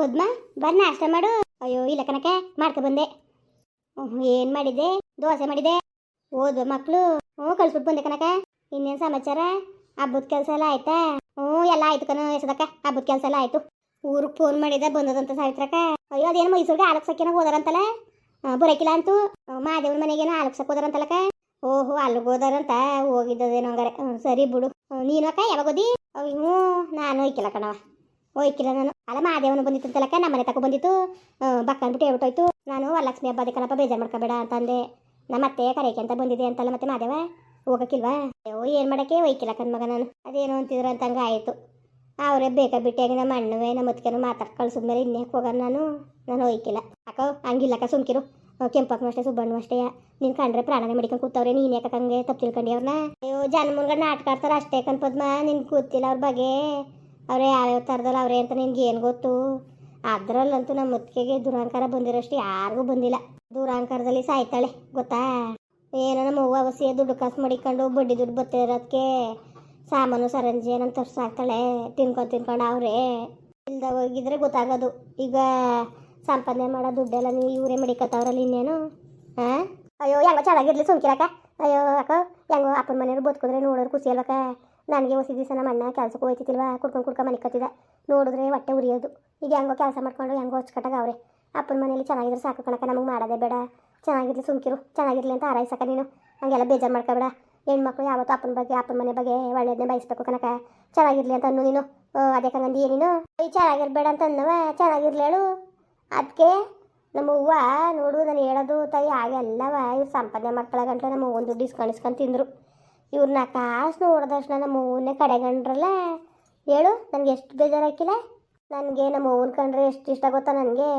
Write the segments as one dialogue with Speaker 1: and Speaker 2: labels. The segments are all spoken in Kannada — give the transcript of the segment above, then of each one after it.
Speaker 1: ಪದ್ಮ ಬರ್ ನಾಷ್ಟ ಮಾಡು. ಅಯ್ಯೋ, ಇಲ್ಲ ಕನಕ ಮಾಡ್ಕೊ ಬಂದೆ. ಏನು ಮಾಡಿದ್ದೆ? ದೋಸೆ ಮಾಡಿದೆ ಓದುವ ಮಕ್ಕಳು ಹ್ಞೂ ಕಳ್ಸ್ಬಿಟ್ಟು ಬಂದೆ ಕನಕ ಇನ್ನೇನ್ ಸಮಾಚಾರ? ಹಬ್ಬದ ಕೆಲಸ ಎಲ್ಲ ಆಯ್ತಾ? ಹ್ಞೂ, ಎಲ್ಲ ಆಯ್ತು ಕಣ ಎಸದಕ್ಕ ಹಬ್ಬದ ಕೆಲಸ ಎಲ್ಲ ಆಯ್ತು. ಊರಿಗೆ ಫೋನ್ ಮಾಡಿದ, ಬಂದದಂತ ಸಾವಿತ್ರಕ್ಕ. ಅಯ್ಯೋ, ಅದೇನು ಮೈಸೂರಿಗೆ ಆಲಕ್ಸಕ್ಕೇನೋ ಹೋದಾರಂತಲ್ಲ ಬರಕಿಲ್ಲ ಅಂತೂ. ಮಾದೇವ್ರ ಮನೆಗೇನೋ ಆಲಕ್ಸಕ್ಕೆ ಹೋದಾರಂತಲ್ಲಕ್ಕ ಓಹೋ, ಅಲ್ಲಿಗೆ ಹೋದಾರಂತ? ಹೋಗಿದ್ದದೇನೋ ಹಂಗಾರೆ. ಸರಿ ಬಿಡು. ನೀನು ಅಕ್ಕ, ಯಾವಾಗ ಓದಿ ಹ್ಞೂ ನಾನು ಹೋಯ್ಕಿಲ್ಲ ಕಣವ ಹೋಯ್ಕಿಲ್ಲ ನಾನು ಅಲ್ಲ ಮಾದೇವನು ಬಂದಿತ್ತಂತಲಕ್ಕ ನಮ್ಮ ಮನೆ ತಕ್ಕ ಬಂದಿತ್ತು. ಬಕ್ಕ ಅಂದ್ಬಿಟ್ಟು ಹೇಳ್ಬಿಟ್ಟೋಯ್ತು. ನಾನು ವರಲಕ್ಷ್ಮಿ ಹಬ್ಬ ಅದಕ್ಕಲ್ಲಪ್ಪ ಬೇಜಾರು ಮಾಡ್ಕೋಬೇಡ ಅಂತಂದೆ. ನಮ್ಮ ಅತ್ತೆ ಕರೆಯಕ್ಕೆ ಅಂತ ಬಂದಿದೆ ಅಂತಲ್ಲ ಮತ್ತೆ ಮಾದೇವ ಹೋಗಕ್ಕಿಲ್ವಾ? ಅಯ್ಯೋ, ಏನು ಮಾಡಕ್ಕೆ? ಹೋಯ್ಕಿಲ್ಲ ಕಣ್ ಮಗ ನಾನು. ಅದೇನು ಅಂತಿದ್ರು ಅಂತ ಹಂಗೆ ಆಯಿತು. ಅವರೇ ಬೇಕಾ ಬಿಟ್ಟಿಯಾಗಿ ನಮ್ಮ ಅಣ್ಣವೇ, ನಮ್ಮ ಮುತ್ಕೆನೂ ಮಾತಾಡ್ ಕಳ್ಸಿದ್ಮೇಲೆ ಇನ್ನೇ ಹೋಗೋಣ ನಾನು. ನಾನು ಹೋಯ್ಕಿಲ್ಲ ಅಕ್ಕ ಹಂಗಿಲ್ಲಕ್ಕ ಸುಮ್ಕಿರು ಕೆಂಪಕ್ಕನು ಅಷ್ಟೇ, ಸುಬ್ಬಣ್ಣು ಅಷ್ಟೇ. ನೀನು ಕಂಡ್ರೆ ಪ್ರಾಣನೇ ಮಡಿಕೊಂಡು ಕೂತವ್ರೆ, ನೀನು ಯಾಕೆ ಹಂಗೆ ತಪ್ಪು ತಿಳ್ಕೊಂಡಿ ಅವ್ರನ್ನ ಅಯ್ಯೋ ಜನ ಮುನ್ಗಡೆ ನಾಟಕ ಆಡ್ತಾರೆ ಅಷ್ಟೇ ಕಣ್ ಪದ್ಮ, ನಿನ್ಗೆ ಗೊತ್ತಿಲ್ಲ ಅವ್ರ ಬಗ್ಗೆ. ಅವ್ರೆ ಯಾವ್ಯಾವ ಥರದಲ್ಲಿ ಅವರೇ ಅಂತ ನಿನ್ಗೆ ಏನು ಗೊತ್ತು? ಅದರಲ್ಲಂತೂ ನಮ್ಮ ಮುತ್ತಿಗೆಗೆ ದುರಹಂಕಾರ ಬಂದಿರೋಷ್ಟು ಯಾರಿಗೂ ಬಂದಿಲ್ಲ. ದುರಹಂಕಾರದಲ್ಲಿ ಸಾಯ್ತಾಳೆ, ಗೊತ್ತಾ? ಏನೋ ನಮ್ಮ ಅವ್ವ ದುಡ್ಡು ಕಾಸು ಮಾಡಿಕೊಂಡು ಬಡ್ಡಿ ದುಡ್ಡು ಬತ್ತಿರೋದಕ್ಕೆ ಸಾಮಾನು ಸರಂಜಿ ಏನಂತ ತರ್ಸಾಕ್ತಾಳೆ ತಿನ್ಕೊಂಡು ತಿನ್ಕೊಂಡು ಅವರೇ. ಇಲ್ದ ಹೋಗಿದ್ರೆ ಗೊತ್ತಾಗೋದು. ಈಗ ಸಂಪಾದನೆ ಮಾಡೋ ದುಡ್ಡೆಲ್ಲ ನೀವು ಇವರೇ ಮಡಿಕತ್ತವ್ರಲ್ಲಿ ಇನ್ನೇನು? ಹಾಂ ಅಯ್ಯೋ, ಹೆಂಗೋ ಚೆನ್ನಾಗಿರ್ಲಿ ಸುಮ್ಕಿರಕ್ಕ. ಅಯ್ಯೋ, ಅಕ್ಕ, ಹೆಂಗೋ ಅಪ್ಪನ ಮನೆಯವ್ರು ಬದುಕಿದ್ರೆ ನೋಡೋರು ಖುಷಿ ಅಲ್ವಕ್ಕ? ನನಗೆ ಹೊಸ ದಿವಸ ನಮ್ಮ ಅಣ್ಣ ಕೆಲಸಕ್ಕೆ ಹೋಯ್ತಿಲ್ವಾ ಕುಡ್ಕೊಂಡು ಕುಡ್ಕೊಂಡು ಮನೆ ಕತ್ತಿದ ನೋಡಿದ್ರೆ ಹೊಟ್ಟೆ ಉರಿಯೋದು. ಈಗ ಹೆಂಗೋ ಕೆಲಸ ಮಾಡ್ಕೊಂಡು ಹೆಂಗೋ ಹಚ್ಕಟ್ಟಾಗ ಅವ್ರೆ. ಅಪ್ಪನ ಮನೇಲಿ ಚೆನ್ನಾಗಿದ್ರೆ ಸಾಕು ಕಣಕ ನಮಗೆ ಮಾಡೋದೇ ಬೇಡ. ಚೆನ್ನಾಗಿರ್ಲಿ ಸುಮ್ಕಿರು. ಚೆನ್ನಾಗಿರ್ಲಿ ಅಂತ ಆರೈಸಕ ನೀನು. ಹಂಗೆಲ್ಲ ಬೇಜಾರು ಮಾಡ್ಕೊಬೇಡ. ಹೆಣ್ಮಕ್ಳು ಯಾವತ್ತು ಅಪ್ಪನ ಬಗ್ಗೆ, ಅಪ್ಪನ ಮನೆ ಬಗ್ಗೆ ಒಳ್ಳೆಯದನ್ನೇ ಬಯಸ್ಬೇಕು ಕನಕ ಚೆನ್ನಾಗಿರ್ಲಿ ಅಂತ ಅನ್ನು ನೀನು. ಅದೇ ನಂದು ಏನೇನು ಈ ಚೆನ್ನಾಗಿರ್ಬೇಡ ಅಂತ ಅನ್ನವ? ಚೆನ್ನಾಗಿರ್ಲಿ ಹೇಳು. ಅದಕ್ಕೆ ನಮ್ಮ ನೋಡು, ನಾನು ಹೇಳೋದು ತಾಯಿ ಆಗೆಲ್ಲವ ಇವ್ರು ಸಂಪಾದನೆ ಮಾಡ್ಕೊಳ್ಳೋ ಗಂಟ್ಲೆ ನಮ್ಮ ಒಂದು ದುಡ್ಡು ಇಸ್ಕೊಂಡು ಇಸ್ಕೊಂಡು ತಿಂದರು. ಇವ್ರನ್ನ ಕಾಸು ನೋಡಿದ ತಕ್ಷಣ ನಮ್ಮ ಅವ್ವನ್ನೇ ಕಡೆಗಂಡ್ರಲ್ಲ ಹೇಳು, ನನಗೆ ಎಷ್ಟು ಬೇಜಾರಾಕಿಲ್ಲ ನನಗೆ ನಮ್ಮ ಅವ್ವನ ಕಂಡ್ರೆ ಎಷ್ಟು ಇಷ್ಟ ಗೊತ್ತಾ ನನಗೆ?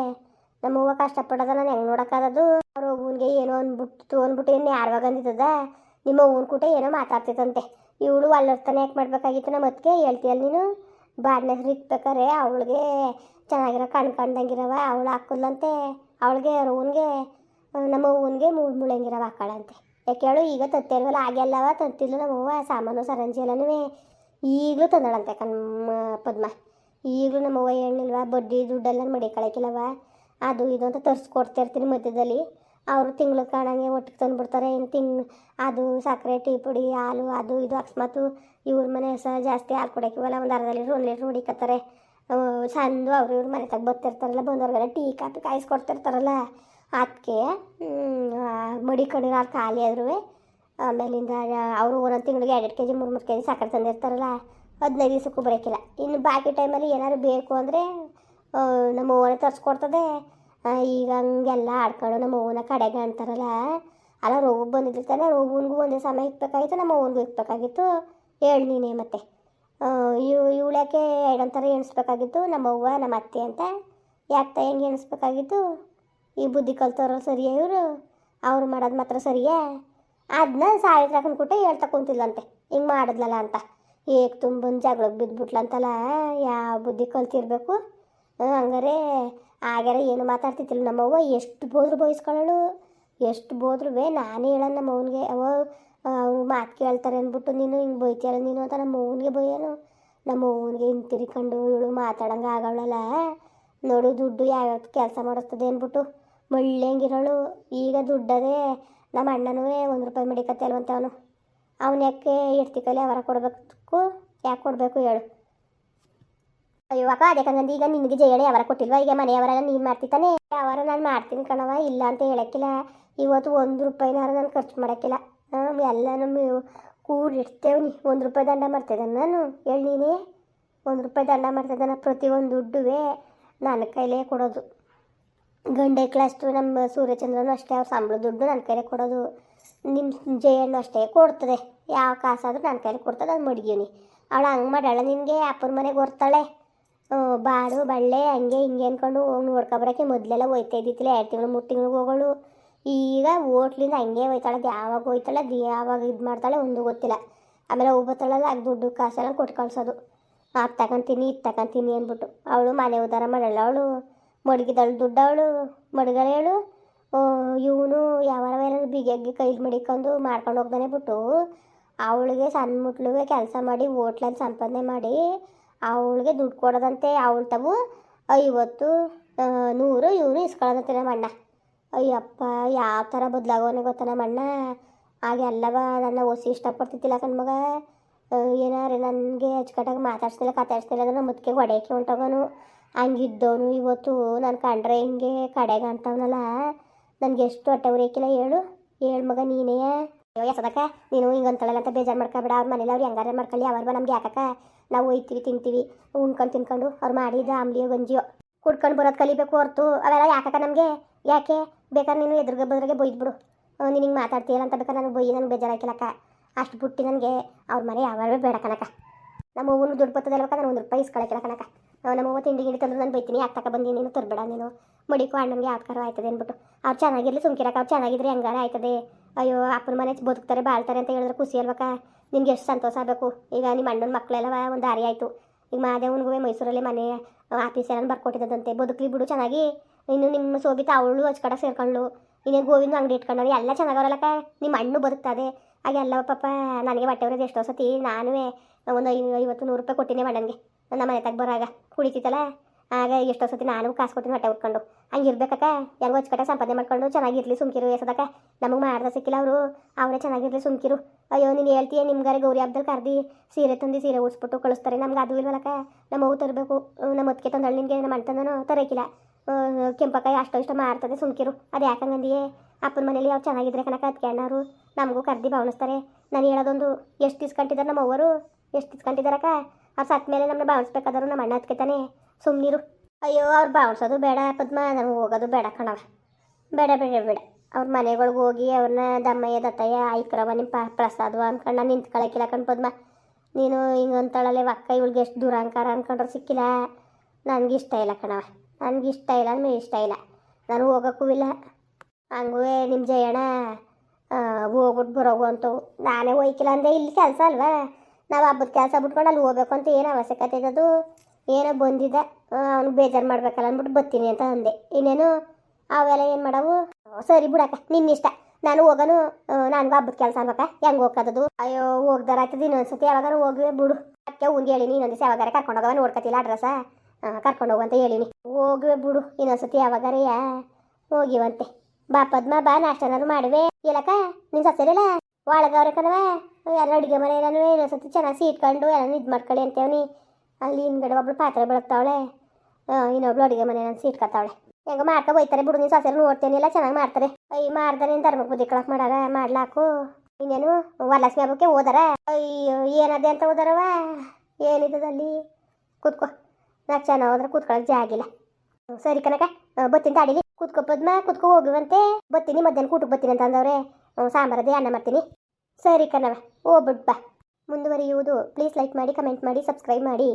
Speaker 1: ನಮ್ಮ ಅವ್ವ ಕಷ್ಟಪಡೋದ ನಾನು ಹೆಂಗೆ ನೋಡೋಕ್ಕಾಗದು ಅವ್ರ ಅವ್ವನಿಗೆ ಏನೋ ಅಂದ್ಬಿಟ್ಟು ಅಂದ್ಬಿಟ್ಟು ಇನ್ನು ಯಾರವಾಗ ಅಂದಿದ್ದದ? ನಿಮ್ಮ ಅವ್ವನ ಕೂಟ ಏನೋ ಮಾತಾಡ್ತಿತ್ತಂತೆ ಇವಳು ಅಲ್ಲರ್ತಾನೆ ಯಾಕೆ ಮಾಡಬೇಕಾಗಿತ್ತು ನಮ್ಮ ಅತ್ತಿಗೆ ಹೇಳ್ತೀಯಲ್ಲ ನೀನು? ಬಾಡ್ನ ಹೆಸ್ರು ಇಕ್ಬೇಕಾರೆ ಅವಳಿಗೆ ಚೆನ್ನಾಗಿರೋ ಕಣ್ ಕಂಡಂಗಿರವ, ಅವಳು ಹಾಕಲ್ಲಂತೆ. ಅವಳಿಗೆ ಅವ್ರ ನಮ್ಮ ಅವ್ವನಿಗೆ ಮುಳ್ ಮುಳಂಗಿರವ ಹಾಕೊಳ್ಳಂತೆ ಯಾಕೆ ಹೇಳು ಈಗ ತತ್ತಿಲ್ವಲ್ಲ ಆಗ್ಯಲ್ಲವ? ತತ್ತಿಲ್ಲ ನಮ್ಮವ್ವ ಸಾಮಾನು, ಸರಂಜಿ ಎಲ್ಲನೂ ಈಗಲೂ ತಂದಳಂತೆ ಕಣ್ಮ ಪದ್ಮ. ಈಗಲೂ ನಮ್ಮವ್ವ ಏನಿಲ್ವ, ಬಡ್ಡಿ ದುಡ್ಡೆಲ್ಲ ಮಡಿಕೊಳಕಿಲ್ಲವ ಅದು ಇದು ಅಂತ ತರಿಸ್ಕೊಡ್ತಿರ್ತೀನಿ ಮಧ್ಯದಲ್ಲಿ. ಅವರು ತಿಂಗಳು ಕಾಣಂಗೆ ಒಟ್ಟಿಗೆ ತಂದುಬಿಡ್ತಾರೆ. ಏನು ತಿಂಗ್, ಅದು ಸಕ್ಕರೆ, ಟೀ ಪುಡಿ, ಹಾಲು, ಅದು ಇದು ಅಕಸ್ಮಾತು ಇವ್ರ ಮನೆ ಸಹ ಜಾಸ್ತಿ ಹಾಲು ಕೊಡೋಕ್ಕಿವಲ್ಲ ಒಂದು ಅರ್ಧ ಲೀಟ್ರ್, ಒಂದು ಲೀಟ್ರ್ ಹುಡಿಕತ್ತಾರೆ ಸಂದು ಅವ್ರು ಇವ್ರ ಮನೆ ತಗ ಬರ್ತಿರ್ತಾರಲ್ಲ, ಬಂದವ್ರಿಗೆಲ್ಲ ಟೀ ಕಾಪಿ ಕಾಯಿಸ್ಕೊಡ್ತಿರ್ತಾರಲ್ಲ. ಅದಕ್ಕೆ ಕಡೆಗೆ ಹಾಲು ಖಾಲಿ ಆದ್ರೂ ಆಮೇಲಿಂದ ಅವರು ಒಂದೊಂದು ತಿಂಗಳಿಗೆ ಎರಡು ಕೆ ಜಿ ಮೂರು ಮೂರು ಕೆ ಜಿ ಸಕ್ಕರೆ ತಂದಿರ್ತಾರಲ್ಲ, ಹದಿನೈದು ದಿವಸಕ್ಕೂ ಬರೋಕ್ಕಿಲ್ಲ ಇನ್ನು ಬಾಕಿ ಟೈಮಲ್ಲಿ ಏನಾದ್ರು ಬೇಕು ಅಂದರೆ ನಮ್ಮ ಅವ್ವನೇ ತರಿಸ್ಕೊಡ್ತದೆ. ಈಗ ಹಂಗೆಲ್ಲ ಆಡ್ಕೊಂಡು ನಮ್ಮ ಓನ ಕಡೆಗೆ ಅಂತಾರಲ್ಲ, ಅಲ್ಲ ರೋಗ ಬಂದಿರ್ತಾನೆ ರೋಗನಿಗೂ ಒಂದೇ ಸಮಯ ಇಕ್ಬೇಕಾಗಿತ್ತು, ನಮ್ಮ ಅವ್ವನಿಗೂ ಇಕ್ಬೇಕಾಗಿತ್ತು. ಹೇಳಿ ನೀನೇ ಮತ್ತೆ. ಇವು ಇವಳ್ಯಾಕೆ ಎರಡೊಂಥರ ಎಣಿಸ್ಬೇಕಾಗಿತ್ತು, ನಮ್ಮ ಅವ್ವ, ನಮ್ಮ ಅತ್ತೆ ಅಂತ. ಯಾಕೆ ಹೆಂಗೆ ಎಣಿಸ್ಬೇಕಾಗಿತ್ತು? ಈ ಬುದ್ಧಿ ಕಲ್ತವ್ರು ಸರಿಯೇ ಇವರು? ಅವ್ರು ಮಾಡೋದು ಮಾತ್ರ ಸರಿಯಾ? ಅದನ್ನ ಸಾವಿತ್ರ ಕೊಟ್ಟೆ ಹೇಳ್ತಾ ಕುಂತಿಲ್ಲಂತೆ ಹಿಂಗೆ ಮಾಡಿದ್ಲಲ್ಲ ಅಂತ. ಏಕ್ ತುಂಬ ಜಗಳಕ್ಕೆ ಬಿದ್ದುಬಿಟ್ಲಂತಲ್ಲ ಯಾವ ಬುದ್ಧಿ ಕಲ್ತಿರ್ಬೇಕು? ಹಂಗಾರೆ ಆಗ್ಯಾರ ಏನು ಮಾತಾಡ್ತಿದ್ದಿಲ್ಲ ನಮ್ಮವ್ವ. ಎಷ್ಟು ಬೋದ್ರು ಬಯಸ್ಕೊಳ್ಳೋಳು ಎಷ್ಟು ಬೋದ್ರು ನಾನೇ ಹೇಳೋಣ ನಮ್ಮ ಅವ್ವ ಅವ ಅವ್ರು ಮಾತು ಕೇಳ್ತಾರೆ ಅಂದ್ಬಿಟ್ಟು ನೀನು ಹಿಂಗೆ ಬೈತೀಯಲ್ಲ ನೀನು ಅಂತ ನಮ್ಮ ಅವ್ನಿಗೆ ಬೈಯೋನು. ನಮ್ಮ ಅವ್ನಿಗೆ ಹಿಂತಿರ್ಕೊಂಡು ಇವಳು ಮಾತಾಡೋಂಗೆ ಆಗವಳಲ್ಲ. ನೋಡು ದುಡ್ಡು ಯಾವ್ಯಾವ ಕೆಲಸ ಮಾಡಿಸ್ತದೆ ಅಂದ್ಬಿಟ್ಟು ಮಳ್ಳಂಗಿರೋಳು. ಈಗ ದುಡ್ಡದೇ ನಮ್ಮ ಅಣ್ಣನೂ ಒಂದು ರೂಪಾಯಿ ಮಡಿಕತ್ತಲ್ವಂತ ಅವನು. ಅವನು ಯಾಕೆ ಎಡ್ತಿಕಲ್ಲಿ ಅವರ ಕೊಡಬೇಕು? ಯಾಕೆ ಕೊಡಬೇಕು ಹೇಳು. ಅಯ್ಯೋ ಅಕ್ಕ ಅದಕ್ಕಂಗಂದು ಈಗ ನಿನಗೆ ಜಯಡೆ ಅವರ ಕೊಟ್ಟಿಲ್ವಾ? ಈಗ ಮನೆಯವರೆಲ್ಲ ನೀನು ಮಾಡ್ತಿತ್ತಾನೆ ಅವರ ನಾನು ಮಾಡ್ತೀನಿ ಕಣವ ಇಲ್ಲ ಅಂತ ಹೇಳಕ್ಕಿಲ್ಲ. ಇವತ್ತು ಒಂದು ರೂಪಾಯಿನಾರ ನಾನು ಖರ್ಚು ಮಾಡೋಕ್ಕಿಲ್ಲ. ಹಾಂ ನಮ್ಮ ಕೂಡಿಡ್ತೇವೆ ನೀ. ಒಂದು ರೂಪಾಯಿ ದಂಡ ಮಾಡ್ತಿದ್ದೆ ನಾನು. ಹೇಳಿ ನೀನೇ. ಒಂದು ರೂಪಾಯಿ ದಂಡ ಮಾಡ್ತಿದ್ದಾನೆ ಪ್ರತಿಯೊಂದು ದುಡ್ಡುವೆ ನನ್ನ ಕೈಲೇ ಕೊಡೋದು. ಗಂಡೈಕ್ಳಷ್ಟು ನಮ್ಮ ಸೂರ್ಯಚಂದ್ರನು ಅಷ್ಟೇ, ಅವ್ರ ಸಂಬಳ ದುಡ್ಡು ನನ್ನ ಕೈಲೇ ಕೊಡೋದು. ನಿಮ್ಮ ಜಯಣ್ಣು ಅಷ್ಟೇ ಕೊಡ್ತದೆ. ಯಾವ ಕಾಸಾದರೂ ನನ್ನ ಕೈಲಿ ಕೊಡ್ತದೆ ಅದು ಮಡಗೀನಿ ಅವಳು ಹಂಗೆ ಮಾಡಾಳ ನಿನಗೆ, ಅಪ್ಪನ ಮನೆಗೆ ಹೊರ್ತಾಳೆ. ಬಾಡು, ಬಳ್ಳೆ, ಹಂಗೆ ಹಿಂಗೆ ಅಂದ್ಕೊಂಡು ಹೋಗಿ ನೋಡ್ಕೊಬರಕ್ಕೆ ಮೊದಲೆಲ್ಲ ಹೋಯ್ತಾ ಇದ್ದಿತ್ತಿಲ್ಲ, ಎರಡು ತಿಂಗಳು, ಮೂರು ತಿಂಗಳಿಗೆ ಹೋಗೋಳು. ಈಗ ಓಟ್ಲಿಂದ ಹಂಗೆ ಹೋಯ್ತಾಳೆ, ಅದು ಯಾವಾಗ ಹೋಯ್ತಾಳೆ, ಅದು ಯಾವಾಗ ಇದು ಮಾಡ್ತಾಳೆ ಒಂದು ಗೊತ್ತಿಲ್ಲ. ಆಮೇಲೆ ಹೋಗ್ಬತ್ತಾಳಲ್ಲ ಅದು ದುಡ್ಡು ಕಾಸೆಲ್ಲ ಕೊಟ್ಟು ಕಳ್ಸೋದು. ಅದು ತಗೊಂತೀನಿ, ಇದು ತಗೊಂತೀನಿ ಅಂದ್ಬಿಟ್ಟು. ಅವಳು ಮನೆ ಉದ್ಧಾರ ಮಾಡಲ್ಲ ಅವಳು ಮಡಗಿದಳು ದುಡ್ಡವಳು ಮಡಗಳೇಳು ಇವನು ಯಾವಾರ ಬಿಗಿಯಾಗಿ ಕೈಲಿ ಮಡಿಕೊಂಡು ಮಾಡ್ಕೊಂಡು ಹೋಗ್ದಾನೆ ಬಿಟ್ಟು, ಅವಳಿಗೆ ಸಣ್ಣ ಮುಟ್ಲಿಗೆ ಕೆಲಸ ಮಾಡಿ ಹೋಟ್ಲಲ್ಲಿ ಸಂಪಾದನೆ ಮಾಡಿ, ಅವಳಿಗೆ ದುಡ್ಡು ಕೊಡೋದಂತೆ ಅವಳು ತಾವು. ಐವತ್ತು ನೂರು ಇವನು ಇಸ್ಕೊಳ್ಳೋದಂತೆ ನಮ್ಮ ಅಣ್ಣ. ಅಯ್ಯಪ್ಪ, ಯಾವ ಥರ ಬದಲಾಗೋನೆ ಗೊತ್ತಾ ನಮ್ಮ ಅಣ್ಣ? ಆಗ ಎಲ್ಲವ ನನ್ನ ಒಸಿ ಇಷ್ಟಪಡ್ತಿದ್ದಿಲ್ಲ ಕಣ್ಮಗ ಏನಾರೆ ನನಗೆ ಅಚ್ಚುಕಟ್ಟಾಗಿ ಮಾತಾಡ್ಸ್ತಿಲ್ಲ, ಕತಾಡ್ಸ್ತಿಲ್ಲ ಅಂದ್ರೆ ಮುದ್ಕೆ ಹೊಡೆಯೋಕೆ ಹೊಂಟೋಗೋನು ಹಂಗಿದ್ದವನು ಇವತ್ತು. ನಾನು ಕಂಡ್ರೆ ಹಿಂಗೆ ಕಡೆಗೆ ಅಂತವನಲ್ಲ. ನನಗೆ ಎಷ್ಟು ಹೊಟ್ಟೆ ಹೇಳು. ಹೇಳು ಮಗ ನೀನೇ. ಅಯ್ಯೋ ನೀನು ಹಿಂಗಂತಳಲ್ಲ ಅಂತ ಬೇಜಾರು ಮಾಡ್ಕೊಬೇಡ. ಅವ್ರ ಮನೇಲಿ ಅವ್ರು ಹೆಂಗಾರ ಮಾಡ್ಕೊಳ್ಳಿ. ಅವ್ರ ನಮ್ಗೆ ಯಾಕಕ್ಕ? ನಾವು ಒಯ್ತೀವಿ, ತಿಂತೀವಿ. ಉಣ್ಕೊಂಡು, ತಿನ್ಕೊಂಡು ಅವ್ರು ಮಾಡಿದ ಆಮ್ಲಿಯೋ, ಗಂಜಿಯೋ. ಕುಡ್ಕೊಂಡು ಬರೋದು ಕಲಿಬೇಕು ಹೊರ್ತು. ಅವೆಲ್ಲ ಯಾಕಕ್ಕ ನಮಗೆ? ಯಾಕೆ? ಬೇಕಾದ್ರೆ ನೀನು ಎದುರುಗ ಬದ್ರಿಗೆ ಬೈದ್ಬಿಡು ನೀನು ಹಿಂಗೆ ಮಾತಾಡ್ತೀಯಲ್ಲ ಅಂತ ಬೇಕಾದ್ರೆ ನನಗೆ ಬೈಯಿ, ನನಗೆ ಬೇಜಾರಾಕಿಲ್ಲಕ್ಕ ಅಷ್ಟು ಬಿಟ್ಟು ನನಗೆ. ಅವ್ರ ಮನೆ ಯಾವಾಗ ಬೇಡ ಕಣಕ್ಕ. ನಮ್ಮ ಹೂವು ದುಡ್ಡು ಬರ್ತದಲ್ವಕ್ಕ ನಾನು ಒಂದು ರೂಪಾಯಿ ಇಸ್ಕೊಳಕ್ಕಿಲ್ಲ ಕಣಕ್ಕ. ಆ, ನಮ್ಮ ಹೂವು ತಿಂಡಿ ಗಿಂಡಿ ತಂದ್ರೆ ನಾನು ಬೈತೀನಿ. ಯಾಕೆ ತಕ ಬಂದಿ? ನೀನು ತರಬೇಡ ನೀನು ಮಡಿಕೋ ಅಣ್ಣನಿಗೆ ಯಾವ ಥರ ಆಯ್ತದೆ ಅಂದ್ಬಿಟ್ಟು ಅವ್ರು ಚೆನ್ನಾಗಿರಲಿ ಸುಮ್ಕಿರಕ್ಕೆ ಅವ್ರು ಚೆನ್ನಾಗಿದ್ರೆ ಹೆಂಗಾರ ಆಯ್ತದೆ. ಅಯ್ಯೋ ಅಪ್ಪನ ಮನೆ ಬದುಕ್ತಾರೆ ಬಾಳ್ತಾರೆ ಅಂತ ಹೇಳಿದ್ರೆ ಖುಷಿ ಅಲ್ವಕ್ಕ? ನಿಮ್ಗೆ ಎಷ್ಟು ಸಂತೋಷ ಆಗಬೇಕು? ಈಗ ನಿಮ್ಮ ಅಣ್ಣನ ಮಕ್ಕಳೆಲ್ಲ ಒಂದು ದಾರಿ ಆಯಿತು. ಈಗ ಮಾದೇವನಿಗೂ ಮೈಸೂರಲ್ಲಿ ಮನೆ ಆಫೀಸ್ ಎಲ್ಲ ಬರ್ಕೊಟ್ಟಿದ್ದಂತೆ. ಬದುಕಲಿ ಬಿಡು ಚೆನ್ನಾಗಿ. ಇನ್ನು ನಿಮ್ಮ ಸೋಬಿತ ಅವಳು ಅಚ್ಕಡ ಸೇರ್ಕೊಂಡ್ಳು ಇನ್ನೇನು ಗೋವಿಂದ ಅಂಗಡಿ ಇಟ್ಕೊಂಡವ್ರು ಎಲ್ಲ ಚೆನ್ನಾಗವ್ರಲ್ಲಕ್ಕ? ನಿಮ್ಮ ಅಣ್ಣು ಬದುಕ್ತದೆ. ಆಗ ಎಲ್ಲ ಪಾಪ ನನಗೆ ಬಟ್ಟೆ ಹೊರೆದು ಎಷ್ಟೋ ಸತಿ. ನಾನು ಒಂದು ಐವತ್ತು ನೂರು ರೂಪಾಯಿ ಕೊಟ್ಟಿನಿ ಮಣ್ಣನಿಗೆ. ನಮ್ಮ ಮನೆ ತಗ ಬರಾಗ ಕುಡಿತಿತ್ತಲ್ಲ ಆಗ ಎಷ್ಟೋ ಸತಿ ನಾನು ಕಾಸು ಕೊಟ್ಟಿನ ಹೊಟ್ಟೆ ಉಟ್ಕೊಂಡು. ಹಂಗಿರ್ಬೇಕಕ್ಕ ಹೆಂಗೋ ಅಚ್ಚುಕಟ್ಟ ಸಂಪಾದನೆ ಮಾಡ್ಕೊಂಡು ಚೆನ್ನಾಗಿರ್ಲಿ ಸುಮ್ಕಿರು ಎಸದಕ್ಕ. ನಮಗೆ ಮಾಡ್ದ ಸಿಕ್ಕಿಲ್ಲ ಅವರು, ಅವರೇ ಚೆನ್ನಾಗಿರ್ಲಿ ಸುಮ್ಕಿರು. ಅಯ್ಯೋ, ನೀನು ಹೇಳ್ತೀಯ ನಿಮ್ಗಾರೆ ಗೌರಿ ಹಬ್ಬದಲ್ಲಿ ಕರ್ದು? ಸೀರೆ ತಂದು ಸೀರೆ ಉಡ್ಸ್ಬಿಟ್ಟು ಕಳಿಸ್ತಾರೆ, ನಮ್ಗೆ ಅದು ಇಲ್ವಲ್ಲಕ್ಕ? ನಮ್ಮ ಅವು ತರಬೇಕು, ನಮ್ಮ ಹೊತ್ತಿಗೆ ತಂದಳು ನಿನಗೆ, ನಮ್ಮ ಅಣ್ಣ ತಂದನು ತರಕಿಲ್ಲ. ಕೆಂಪಕಾಯಿ ಅಷ್ಟೋ ಇಷ್ಟ ಮಾಡ್ತದೆ ಸುಮ್ಕಿರು. ಅದು ಯಾಕಂಗಂದಿಯೇ ಅಪ್ಪನ ಮನೇಲಿ ಅವ್ರು ಚೆನ್ನಾಗಿದ್ರೆ ಕನಕ ಅದಕ್ಕೆ ಅಣ್ಣವರು ನಮಗೂ ಕರ್ದು ಭಾವನಿಸ್ತಾರೆ ನಾನು ಹೇಳೋದೊಂದು, ಎಷ್ಟು ಇಸ್ಕೊಂಡಿದ್ದಾರೆ ನಮ್ಮ ಅವರು ಎಷ್ಟು ಇಸ್ಕೊಂಡಿದ್ದಾರಕ್ಕ ಅವ್ರು ಸತ್ತ ಮೇಲೆ ನಮ್ಮನ್ನ ಬಾವಿಸ್ಬೇಕಾದ್ರು ನಮ್ಮ ಅಣ್ಣ ಅದಕ್ಕೆ ತಾನೇ. ಸುಮ್ಮನಿರು ಅಯ್ಯೋ, ಅವ್ರು ಬಾವಿಸೋದು ಬೇಡ ಪದ್ಮ ನಮ್ಗೆ ಹೋಗೋದು ಬೇಡ ಕಣವ ಬೇಡ ಬೇಡ ಬೇಡ ಅವ್ರ ಮನೆಗಳಿಗೆ ಹೋಗಿ ಅವ್ರನ್ನ ದಮ್ಮಯ್ಯ, ದತ್ತಯ್ಯ, ಐಕ್ರವ ನಿಮ್ಮ ಪ ಪ್ರಸಾದವ ಅನ್ಕೊಂಡು ನಾನು ನಿಂತ್ಕೊಳಕಿಲ್ಲ ಕಣ್ ಪದ್ಮ. ನೀನು ಹಿಂಗೆ ಅಂತಾಳಲ್ಲೇ ಅಕ್ಕ ಇವಳಿಗೆ ಎಷ್ಟು ದುರಾಂಕಾರ ಅನ್ಕೊಂಡ್ರೆ ಸಿಕ್ಕಿಲ್ಲ. ನನಗೆ ಇಷ್ಟ ಇಲ್ಲ ಕಣವ ನನಗೆ ಇಷ್ಟ ಇಲ್ಲ ಅಂದ್ರೆ ಇಷ್ಟ ಇಲ್ಲ. ನಾನು ಹೋಗೋಕ್ಕೂ ಇಲ್ಲ. ಹಂಗೂ ನಿಮ್ಮ ಜಯಣ್ಣ ಹೋಗ್ಬಿಟ್ಟು ಬರೋಗು ಅಂತವು. ನಾನೇ ಹೋಯ್ಕಿಲ್ಲ ಅಂದರೆ ಇಲ್ಲಿ ಕೆಲಸ ಅಲ್ವಾ? ನಾವು ಹಬ್ಬದ ಕೆಲಸ ಬಿಟ್ಕೊಂಡು ಅಲ್ಲಿ ಹೋಗ್ಬೇಕು ಅಂತ ಏನು ಅವಶ್ಯಕತೆ ಅದು ಏನೋ ಬಂದಿದ್ದ ಅವ್ನಿಗೆ ಬೇಜಾರು ಮಾಡ್ಬೇಕಲ್ಲ ಅಂದ್ಬಿಟ್ಟು ಬರ್ತೀನಿ ಅಂತ ಅಂದೆ. ಇನ್ನೇನು ಅವೆಲ್ಲ ಏನು ಮಾಡವು? ಸರಿ ಬಿಡಕ್ಕ ನಿನ್ನಿಷ್ಟ ನಾನು ಹೋಗೋನು ನನಗೂ ಹಬ್ಬದ ಕೆಲಸ ಅನ್ಬೇಕ. ಹೆಂಗೆ ಹೋಗೋದು ಅಯ್ಯೋ, ಹೋಗ್ದಾರ ಆಯ್ತದ ಇನ್ನೊಂದ್ಸತಿ. ಯಾವಾಗಾರ ಹೋಗಿ ಬಿಡು. ಅದಕ್ಕೆ ಉಂದು ಹೇಳಿನಿ ಇನ್ನೊಂದು ದಿವಸ ಯಾವಾಗಾರ ಕರ್ಕೊಂಡು ಹೋಗವ ನೋಡ್ಕತ್ತಿಲ್ಲ ಅಡ್ರೆಸ್ಸ ಕರ್ಕೊಂಡು ಹೋಗು ಅಂತ ಹೇಳಿನಿ. ಹೋಗುವೆ ಬಿಡು, ಇನ್ನೊಂದ್ಸತಿ ಯಾವಾಗಾರ ಹೋಗಿವಂತೆ. ಬಾ ಪದ್ಮ, ಬಾ ನಾಷ್ಟನಾದ್ರು ಮಾಡುವೆ. ಇಲ್ಲಕ್ಕ ನಿನ್ ಸಸ್ಯರಿಲ್ಲ ಒಳಗವ್ರೆ ಕನವ ಎಲ್ಲ ಅಡುಗೆ ಮನೆ ನಾನು ಇನ್ನೊಂದ್ಸತಿ ಚೆನ್ನಾಗಿ ಸೀಟ್ಕೊಂಡು ಎಲ್ಲ ಇದು ಮಾಡ್ಕೊಳ್ಳಿ ಅಂತೇವನಿ. ಅಲ್ಲಿ ಹಿಂದ್ಗಡೆ ಒಬ್ಳು ಪಾತ್ರೆ ಬೆಳಗ್ತಾವಳೆ. ಇನ್ನೊಬ್ಳು ಅಡುಗೆ ಮನೆ ನಾನು ಸೀಟ್ಕೊತಾವಳೆ ಹೆಂಗ ಮಾಡ್ಕೊ ಹೋಯ್ತಾರೆ ಬಿಡು ನೀನು ಸಸ್ಯರು ನೋಡ್ತೇನೆ, ಎಲ್ಲ ಚೆನ್ನಾಗಿ ಮಾಡ್ತಾರೆ. ಅಯ್ಯ ಮಾಡ್ದಾರೆ ಧರ್ಮ ಬುದ್ಧಿ ಕಳಕ್ ಮಾಡಾರ ಮಾಡ್ಲಾಕು. ಇನ್ನೇನು, ವರಲಕ್ಷ್ಮಿ ಹಬ್ಬಕ್ಕೆ ಹೋದಾರ. ಅಯ್ಯೋ, ಏನದೆ ಅಂತ ಹೋದಾರವ ಏನಿದ್ದದಲ್ಲಿ ಕೂತ್ಕೋ. ನಾ ಚೆನ್ನಾಗಿ ಹೋದ್ರೆ ಕೂತ್ಕೊಳಕ್ ಜಾಗಿಲ್ಲ ಸರಿ ಕನಕ ಬತ್ತೀನಿ ತಾಡಿಲಿ. ಕೂತ್ಕೋ ಪದ್ಮ, ಕೂತ್ಕೋ ಹೋಗುವಂತೆ ಬತ್ತೀನಿ ಮಧ್ಯಾಹ್ನ ಕೂಟಕ್ಕೆ ಬತ್ತೀನಿ ಅಂತ ಅಂದವ್ರೆ ಸಾಂಬಾರದೇ ಅನ್ನ ಮಾಡ್ತೀನಿ. ಸರಿ ಕಣವ ಹೋಗ್ಬಿಟ್ ಬಾ. ಮುಂದುವರಿಯುವುದು ಪ್ಲೀಸ್ ಲೈಕ್ ಮಾಡಿ ಕಮೆಂಟ್ ಮಾಡಿ ಸಬ್ಸ್ಕ್ರೈಬ್ ಮಾಡಿ.